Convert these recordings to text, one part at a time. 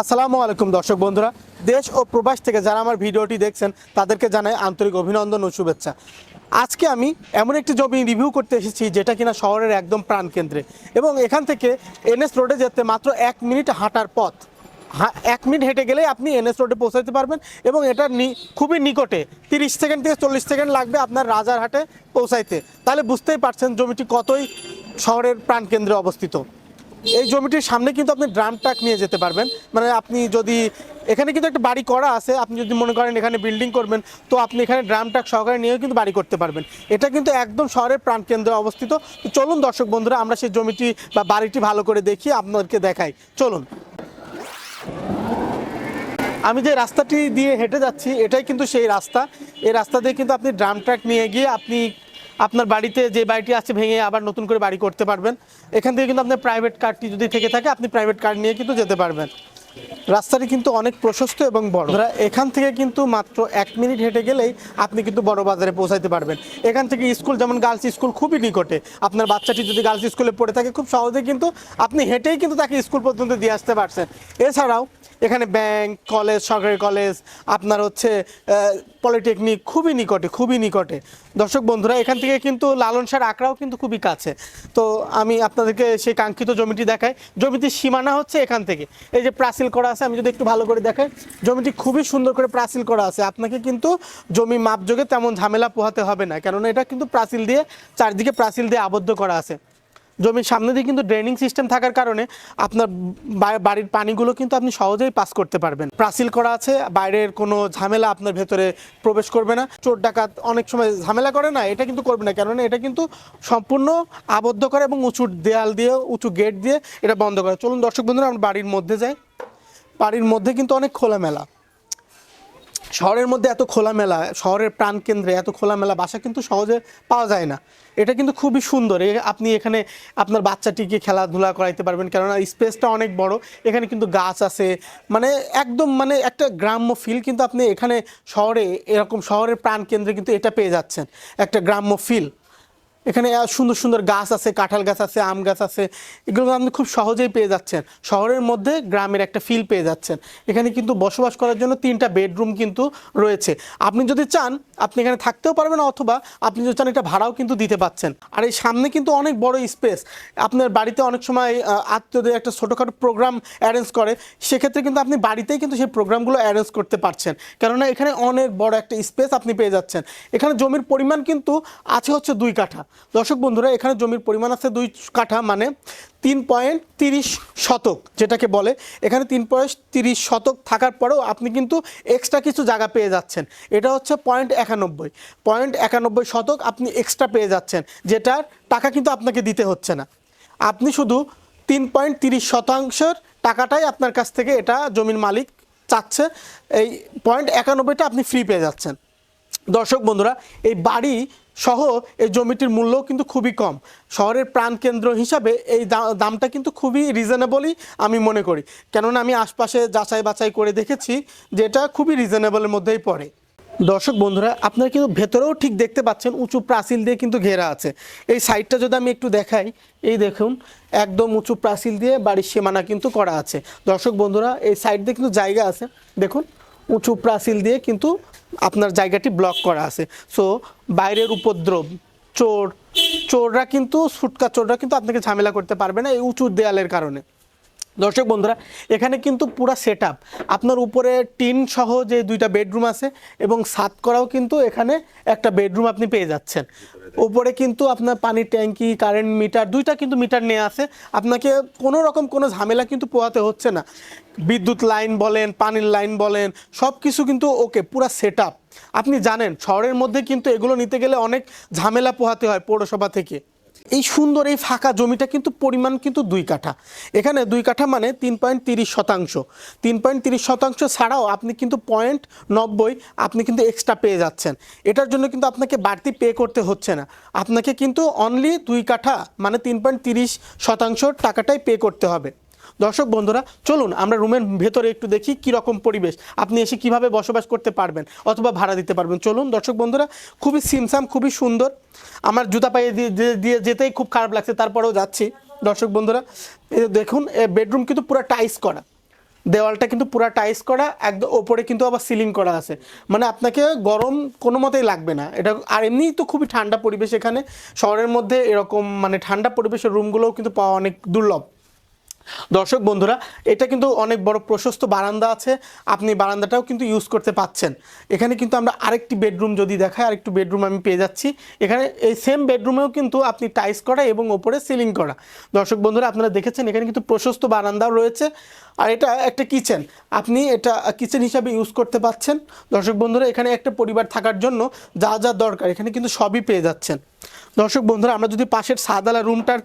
আসসালামু আলাইকুম দর্শক বন্ধুরা। দেশ ও প্রবাস থেকে যারা আমার ভিডিওটি দেখছেন, তাদেরকে জানাই আন্তরিক অভিনন্দন ও শুভেচ্ছা। আজকে আমি এমন একটি জমি রিভিউ করতে এসেছি, যেটা কিনা শহরের একদম প্রাণকেন্দ্রে। এবং এখান থেকে এনএস রোডে যেতে মাত্র এক মিনিট হাঁটার পথ। এক মিনিট হেঁটে গেলেই আপনি এনএস রোডে পৌঁছাতে পারবেন এবং এটা খুবই নিকটে, তিরিশ সেকেন্ড থেকে চল্লিশ সেকেন্ড লাগবে আপনার রাজারহাটে পৌঁছাইতে। তাহলে বুঝতেই পারছেন জমিটি কতই শহরের প্রাণকেন্দ্রে অবস্থিত। এই জমিটির সামনে কিন্তু আপনি ড্রাম ট্রাক নিয়ে যেতে পারবেন। মানে আপনি যদি, এখানে কিন্তু একটা বাড়ি করা আছে, আপনি যদি মনে করেন এখানে বিল্ডিং করবেন, তো আপনি এখানে ড্রাম ট্রাক সহকারে নিয়েও কিন্তু বাড়ি করতে পারবেন। এটা কিন্তু একদম শহরের প্রাণকেন্দ্রে অবস্থিত। তো চলুন দর্শক বন্ধুরা, আমরা সেই জমিটি বা বাড়িটি ভালো করে দেখি, আপনাদেরকে দেখাই। চলুন। আমি যে রাস্তাটি দিয়ে হেঁটে যাচ্ছি, এটাই কিন্তু সেই রাস্তা। এই রাস্তা দিয়ে কিন্তু আপনি ড্রাম ট্রাক নিয়ে গিয়ে আপনি আপনার বাড়িতে যে বাড়িটি আছে ভেঙে আবার নতুন করে বাড়ি করতে পারবেন। এখান থেকে কিন্তু আপনার প্রাইভেট কারটি যদি থেকে থাকে, আপনি প্রাইভেট কার নিয়ে কিন্তু যেতে পারবেন। রাস্তাটি কিন্তু অনেক প্রশস্ত এবং বড়। এখান থেকে কিন্তু মাত্র এক মিনিট হেঁটে গেলেই আপনি কিন্তু বড় বাজারে পৌঁছাইতে পারবেন। এখান থেকে স্কুল, যেমন গার্লস স্কুল খুবই নিকটে। আপনার বাচ্চাটি যদি গার্লস স্কুলে পড়ে থাকে, খুব সহজে কিন্তু আপনি হেঁটেই কিন্তু তাকে স্কুল পর্যন্ত দিয়ে আসতে পারছেন। এছাড়াও এখানে ব্যাংক কলেজ সরকারি কলেজ আপনার হচ্ছে পলিটেকনিক খুবই নিকটে খুবই নিকটে। দর্শক বন্ধুরা, এখান থেকে কিন্তু লালন সার আঁকড়াও কিন্তু খুবই কাছে। তো আমি আপনাদেরকে সেই কাঙ্ক্ষিত জমিটি দেখাই। জমিটির সীমানা হচ্ছে এখান থেকে। এই যে প্রাচীল করা আছে, আমি যদি একটু ভালো করে দেখাই। জমিটি খুবই সুন্দর করে প্রাচীল করা আছে। আপনাকে কিন্তু জমি মাপযোগে তেমন ঝামেলা পোহাতে হবে না। কেননা এটা কিন্তু প্রাচীল দিয়ে, চারদিকে প্রাচীল দিয়ে আবদ্ধ করা আছে। জমির সামনে দিয়ে কিন্তু ড্রেনিং সিস্টেম থাকার কারণে আপনার বাড়ির পানিগুলো কিন্তু আপনি সহজেই পাস করতে পারবেন। প্রাচীল করা আছে, বাইরের কোনো ঝামেলা আপনার ভেতরে প্রবেশ করবে না। চোর ডাকাত অনেক সময় ঝামেলা করে না, এটা কিন্তু করবে না, কেননা এটা কিন্তু সম্পূর্ণ আবদ্ধ করে এবং উঁচু দেয়াল দিয়ে, উঁচু গেট দিয়ে এটা বন্ধ করে। চলুন দর্শক বন্ধুরা, আমরা বাড়ির মধ্যে যাই। বাড়ির মধ্যে কিন্তু অনেক খোলামেলা। শহরের মধ্যে এত খোলামেলা, শহরের প্রাণকেন্দ্রে এত খোলামেলা বাসা কিন্তু সহজে পাওয়া যায় না। এটা কিন্তু খুবই সুন্দর। আপনি এখানে আপনার বাচ্চাটিকে খেলাধুলা করাইতে পারবেন, কেননা স্পেসটা অনেক বড়। এখানে কিন্তু গাছ আছে। মানে একদম মানে একটা গ্রাম্য ফিল কিন্তু আপনি এখানে শহরে, এরকম শহরের প্রাণকেন্দ্রে কিন্তু এটা পেয়ে যাচ্ছেন। একটা গ্রাম্য ফিল এখানে সুন্দর সুন্দর গাছ আছে, কাঁঠাল গাছ আছে, আম গাছ আছে, এগুলো আপনি খুব সহজেই পেয়ে যাচ্ছেন। শহরের মধ্যে গ্রামের একটা ফিল পেয়ে যাচ্ছেন। এখানে কিন্তু বসবাস করার জন্য তিনটা বেডরুম কিন্তু রয়েছে। আপনি যদি চান, আপনি এখানে থাকতেও পারবেন অথবা আপনি যদি চান, এটা ভাড়াও কিন্তু দিতে পাচ্ছেন। আর এই সামনে কিন্তু অনেক বড় স্পেস আপনার বাড়িতে অনেক সময় আত্মীয়দের একটা ছোটোখাটো প্রোগ্রাম অ্যারেঞ্জ করে। সেক্ষেত্রে কিন্তু আপনি বাড়িতেই কিন্তু সেই প্রোগ্রামগুলো অ্যারেঞ্জ করতে পারছেন। কেননা এখানে অনেক বড় একটা স্পেস আপনি পেয়ে যাচ্ছেন। এখানে জমির পরিমাণ কিন্তু আছে হচ্ছে দুই কাঠা। দর্শক বন্ধুরা, এখানে জমির পরিমাণ আছে দুই কাঠা মানে তিন পয়েন্ট তিরিশ শতক যেটাকে বলে। এখানে তিন পয়েন্ট তিরিশ শতক থাকার পরেও আপনি কিন্তু এক্সট্রা কিছু জায়গা পেয়ে যাচ্ছেন। এটা হচ্ছে পয়েন্ট একানব্বই। পয়েন্ট একানব্বই শতক আপনি এক্সট্রা পেয়ে যাচ্ছেন, যেটার টাকা কিন্তু আপনাকে দিতে হচ্ছে না। আপনি শুধু তিন পয়েন্ট তিরিশ শতাংশের টাকাটাই আপনার কাছ থেকে এটা জমির মালিক চাচ্ছে, এই পয়েন্ট একানব্বইটা আপনি ফ্রি পেয়ে যাচ্ছেন। দর্শক বন্ধুরা, এই বাড়ি সহ এই জমিটির মূল্যও কিন্তু খুবই কম। শহরের প্রাণকেন্দ্র হিসাবে এই দামটা কিন্তু খুবই রিজনেবলই আমি মনে করি। কেননা আমি আশপাশে যাচাই বাছাই করে দেখেছি যে এটা খুবই রিজনেবলের মধ্যেই পড়ে। দর্শক বন্ধুরা, আপনারা কিন্তু ভেতরেও ঠিক দেখতে পাচ্ছেন উঁচু প্রাচীল দিয়ে কিন্তু ঘেরা আছে। এই সাইডটা যদি আমি একটু দেখাই, এই দেখুন, একদম উঁচু প্রাচীল দিয়ে বাড়ির সীমানা কিন্তু করা আছে। দর্শক বন্ধুরা, এই সাইড দিয়ে কিন্তু জায়গা আছে। দেখুন, উঁচু প্রাচীল দিয়ে কিন্তু আপনার জায়গাটি ব্লক করা আছে। সো বাইরের উপদ্রব, চোর, চোররা কিন্তু, সুটকা চোররা কিন্তু আপনাকে ঝামেলা করতে পারবে না এই উঁচু দেয়ালের কারণে। দর্শক বন্ধুরা, এখানে কিন্তু পুরা সেট আপনার উপরে টিন সহ যে দুইটা বেডরুম আছে এবং সাত করাও কিন্তু এখানে একটা বেডরুম আপনি পেয়ে যাচ্ছেন। উপরে কিন্তু আপনার পানির ট্যাঙ্কি কারেন্ট মিটার দুইটা কিন্তু মিটার নিয়ে আছে। আপনাকে কোনো রকম কোনো ঝামেলা কিন্তু পোহাতে হচ্ছে না। বিদ্যুৎ লাইন বলেন, পানির লাইন বলেন সব কিছু কিন্তু ওকে পুরা সেট আপনি জানেন, শহরের মধ্যে কিন্তু এগুলো নিতে গেলে অনেক ঝামেলা পোহাতে হয় পৌরসভা থেকে। এই সুন্দর, এই ফাঁকা জমিটা কিন্তু পরিমাণ কিন্তু দুই কাঠা। এখানে দুই কাঠা মানে তিন পয়েন্ট তিরিশ শতাংশ। তিন পয়েন্ট তিরিশ শতাংশ ছাড়াও আপনি কিন্তু পয়েন্ট নব্বই আপনি কিন্তু এক্সট্রা পেয়ে যাচ্ছেন। এটার জন্য কিন্তু আপনাকে বাড়তি পে করতে হচ্ছে না। আপনাকে কিন্তু অনলি দুই কাঠা মানে তিন পয়েন্ট তিরিশ শতাংশ টাকাটাই পে করতে হবে। দর্শক বন্ধুরা, চলুন আমরা রুমের ভেতরে একটু দেখি কি রকম পরিবেশ। আপনি এসে কীভাবে বসবাস করতে পারবেন অথবা ভাড়া দিতে পারবেন। চলুন দর্শক বন্ধুরা, খুবই সিমসাম, খুবই সুন্দর। আমার জুতা পায়ে দিয়ে যেতেই খুব খারাপ লাগছে, তারপরেও যাচ্ছি। দর্শক বন্ধুরা দেখুন বেডরুম কিন্তু পুরো টাইস করা। দেওয়ালটা কিন্তু পুরা টাইস করা, একদম ওপরে কিন্তু আবার সিলিং করা আছে। মানে আপনাকে গরম কোনো মতেই লাগবে না। এটা আর এমনিই তো খুবই ঠান্ডা পরিবেশ এখানে। শহরের মধ্যে এরকম মানে ঠান্ডা পরিবেশের রুমগুলোও কিন্তু পাওয়া অনেক দুর্লভ। দর্শক বন্ধুরা, এটা কিন্তু অনেক বড় প্রশস্ত বারান্দা আছে। আপনি বারান্দাটাও কিন্তু ইউজ করতে পাচ্ছেন। এখানে কিন্তু আমরা আরেকটি বেডরুম যদি দেখাই, আরেকটু বেডরুম আমি পেয়ে যাচ্ছি। এখানে এই সেম বেডরুমেও কিন্তু আপনি টাইস করা এবং ওপরে সিলিং করা। দর্শক বন্ধুরা, আপনারা দেখেছেন, এখানে কিন্তু প্রশস্ত বারান্দাও রয়েছে। আর এটা একটা কিচেন আপনি এটা কিচেন হিসাবে ইউজ করতে পাচ্ছেন। দর্শক বন্ধুরা, এখানে একটা পরিবার থাকার জন্য যা যা দরকার, এখানে কিন্তু সবই পেয়ে যাচ্ছেন। দর্শক বন্ধুরা, আমরা যদি পাশের সাদালা রুমটার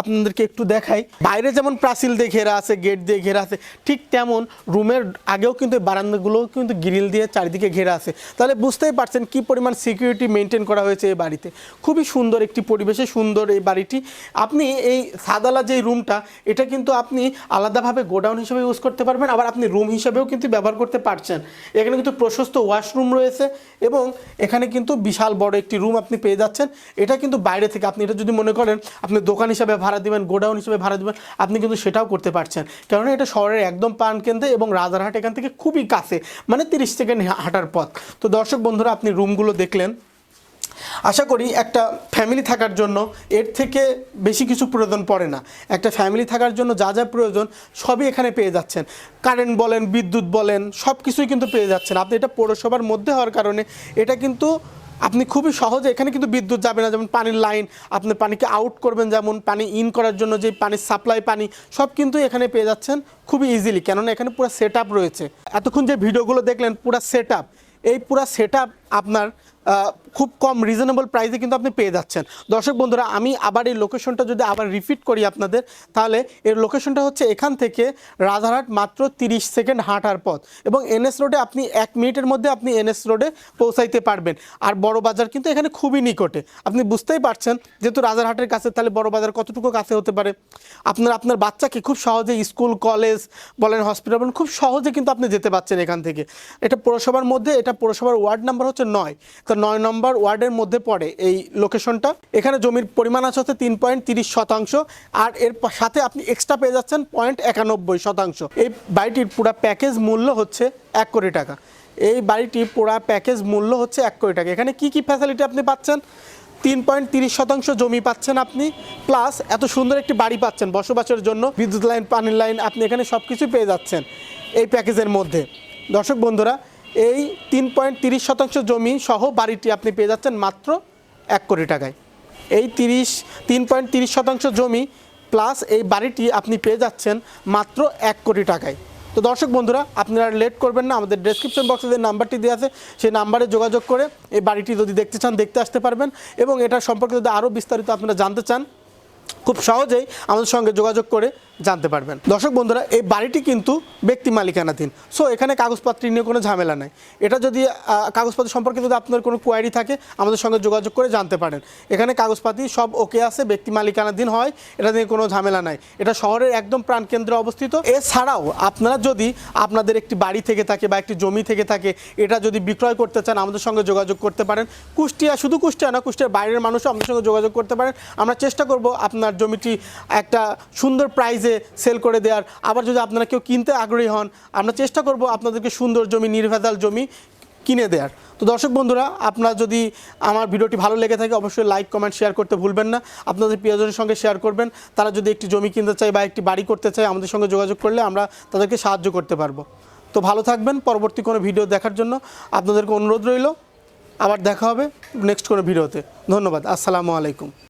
আপনাদেরকে একটু দেখাই। বাইরে যেমন প্রাচীল দিয়ে ঘেরা আছে, গেট দিয়ে ঘেরা আছে, ঠিক তেমন রুমের আগেও কিন্তু বারান্দাগুলোও কিন্তু গ্রিল দিয়ে চারিদিকে ঘেরা আছে। তাহলে বুঝতেই পারছেন কি পরিমাণ সিকিউরিটি মেনটেন করা হয়েছে এই বাড়িতে। খুবই সুন্দর একটি পরিবেশে সুন্দর এই বাড়িটি। আপনি এই সাদালা যে রুমটা, এটা কিন্তু আপনি আলাদাভাবে গোডাউন হিসেবে ইউজ করতে পারবেন, আবার আপনি রুম হিসেবেও কিন্তু ব্যবহার করতে পারছেন। এখানে কিন্তু প্রশস্ত ওয়াশরুম রয়েছে এবং এখানে কিন্তু বিশাল বড় একটি রুম আপনি পেয়ে যাচ্ছেন। এটা কিন্তু বাইরে থেকে আপনি এটা যদি মনে করেন, আপনি দোকান হিসাবে ভাড়া দিবেন, গোডাউন হিসেবে ভাড়া দিবেন, আপনি কিন্তু সেটাও করতে পারছেন। কেননা এটা শহরের একদম প্রাণকেন্দ্রে এবং রাজারহাট এখান থেকে খুবই কাছে মানে তিরিশ সেকেন্ড হাঁটার পথ। তো দর্শক বন্ধুরা, আপনি রুমগুলো দেখলেন। আশা করি একটা ফ্যামিলি থাকার জন্য এর থেকে বেশি কিছু প্রয়োজন পড়ে না। একটা ফ্যামিলি থাকার জন্য যা যা প্রয়োজন সবই এখানে পেয়ে যাচ্ছেন। কারেন্ট বলেন, বিদ্যুৎ বলেন সব কিছুই কিন্তু পেয়ে যাচ্ছেন। আপনি এটা পৌরসভার মধ্যে হওয়ার কারণে এটা কিন্তু আপনি খুবই সহজে এখানে কিন্তু বিদ্যুৎ যাবে না, যেমন পানির লাইন আপনি পানিকে আউট করবেন, যেমন পানি ইন করার জন্য যে পানির সাপ্লাই পানি, সব কিন্তু এখানে পেয়ে যাচ্ছেন খুবই ইজিলি কেননা এখানে পুরো সেট রয়েছে। এতক্ষণ যে ভিডিওগুলো দেখলেন, পুরো সেট এই পুরো সেট আপনার খুব কম রিজনেবল প্রাইসে কিন্তু আপনি পেয়ে যাচ্ছেন। দর্শক বন্ধুরা, আমি আবার এই লোকেশনটা যদি আবার রিপিট করি আপনাদের, তাহলে এর লোকেশনটা হচ্ছে এখান থেকে রাজারহাট মাত্র তিরিশ সেকেন্ড হাঁটার পথ এবং এনএস রোডে আপনি এক মিনিটের মধ্যে আপনি এনএস রোডে পৌঁছাইতে পারবেন। আর বড় বাজার কিন্তু এখানে খুবই নিকটে। আপনি বুঝতেই পারছেন, যেহেতু রাজারহাটের কাছে, তাহলে বড় বাজার কতটুকু কাছে হতে পারে? আপনার আপনার বাচ্চাকে খুব সহজে স্কুল, কলেজ বলেন হসপিটাল বলেন, খুব সহজে কিন্তু আপনি যেতে পারছেন এখান থেকে। এটা পৌরসভার মধ্যে, এটা পৌরসভার ওয়ার্ড নাম্বার হচ্ছে নয়। তো নয় নম্বর ওয়ার্ডের মধ্যে পড়ে এই লোকেশনটা। এখানে জমির পরিমাণ আছে হচ্ছে তিন পয়েন্ট তিরিশ শতাংশ আর এর সাথে আপনি এক্সট্রা পেয়ে যাচ্ছেন পয়েন্ট একানব্বই শতাংশ। এই বাড়িটির পুরা প্যাকেজ মূল্য হচ্ছে এক কোটি টাকা। এই বাড়িটির পুরা প্যাকেজ মূল্য হচ্ছে এক কোটি টাকা। এখানে কি কি ফ্যাসিলিটি আপনি পাচ্ছেন? তিন পয়েন্ট তিরিশ শতাংশ জমি পাচ্ছেন আপনি প্লাস এত সুন্দর একটি বাড়ি পাচ্ছেন বসবাসের জন্য, বিদ্যুৎ লাইন, পানির লাইন, আপনি এখানে সব কিছু পেয়ে যাচ্ছেন এই প্যাকেজের মধ্যে। দর্শক বন্ধুরা এই তিন পয়েন্ট তিরিশ শতাংশ জমি সহ বাড়িটি আপনি পেয়ে যাচ্ছেন মাত্র এক কোটি টাকায়। এই তিরিশ, তিন পয়েন্ট তিরিশ শতাংশ জমি প্লাস এই বাড়িটি আপনি পেয়ে যাচ্ছেন মাত্র এক কোটি টাকায়। তো দর্শক বন্ধুরা, আপনারা লেট করবেন না, আমাদের ডেসক্রিপশন বক্সে যে নাম্বারটি দেওয়া আছে, সেই নাম্বারে যোগাযোগ করে এই বাড়িটি যদি দেখতে চান, দেখতে আসতে পারবেন এবং এটা সম্পর্কে যদি আরও বিস্তারিত আপনারা জানতে চান খুব সহজেই আমাদের সঙ্গে যোগাযোগ করে জানতে পারবেন। দর্শক বন্ধুরা এই বাড়িটি কিন্তু ব্যক্তি মালিকানাধীন। সো এখানে কাগজপত্র নিয়ে কোনো ঝামেলা নাই। এটা যদি আহ, কাগজপত্র সম্পর্কে যদি আপনার কোনো কোয়ারি থাকে আমাদের সঙ্গে যোগাযোগ করে জানতে পারেন। এখানে কাগজপাতি সব ওকে আছে ব্যক্তি মালিকানাধীন হয় এটা নিয়ে কোনো ঝামেলা নাই। এটা শহরের একদম প্রাণকেন্দ্রে অবস্থিত। এছাড়াও আপনারা যদি আপনাদের একটি বাড়ি থেকে থাকে বা একটি জমি থেকে থাকে এটা যদি বিক্রয় করতে চান আমাদের সঙ্গে যোগাযোগ করতে পারেন। কুষ্টিয়া শুধু কুষ্টিয়া না কুষ্টিয়ার বাইরের মানুষও আমাদের সঙ্গে যোগাযোগ করতে পারেন। আমরা চেষ্টা করব আপনার জমিটি একটা সুন্দর প্রাইজে সেল করে দেওয়ার। আবার যদি আপনারা কেউ কিনতে আগ্রহী হন, আমরা চেষ্টা করব আপনাদেরকে সুন্দর জমি, নির্ভেজাল জমি কিনে দেওয়ার। তো দর্শক বন্ধুরা, আপনারা যদি আমার ভিডিওটি ভালো লেগে থাকে, অবশ্যই লাইক কমেন্ট শেয়ার করতে ভুলবেন না। আপনাদের প্রিয়জনের সঙ্গে শেয়ার করবেন। তারা যদি একটি জমি কিনতে চায় বা একটি বাড়ি করতে চায়, আমাদের সঙ্গে যোগাযোগ করলে আমরা তাদেরকে সাহায্য করতে পারব। তো ভালো থাকবেন। পরবর্তী কোনো ভিডিও দেখার জন্য আপনাদেরকে অনুরোধ রইল। আবার দেখা হবে নেক্সট কোনো ভিডিওতে। ধন্যবাদ। আসসালামু আলাইকুম।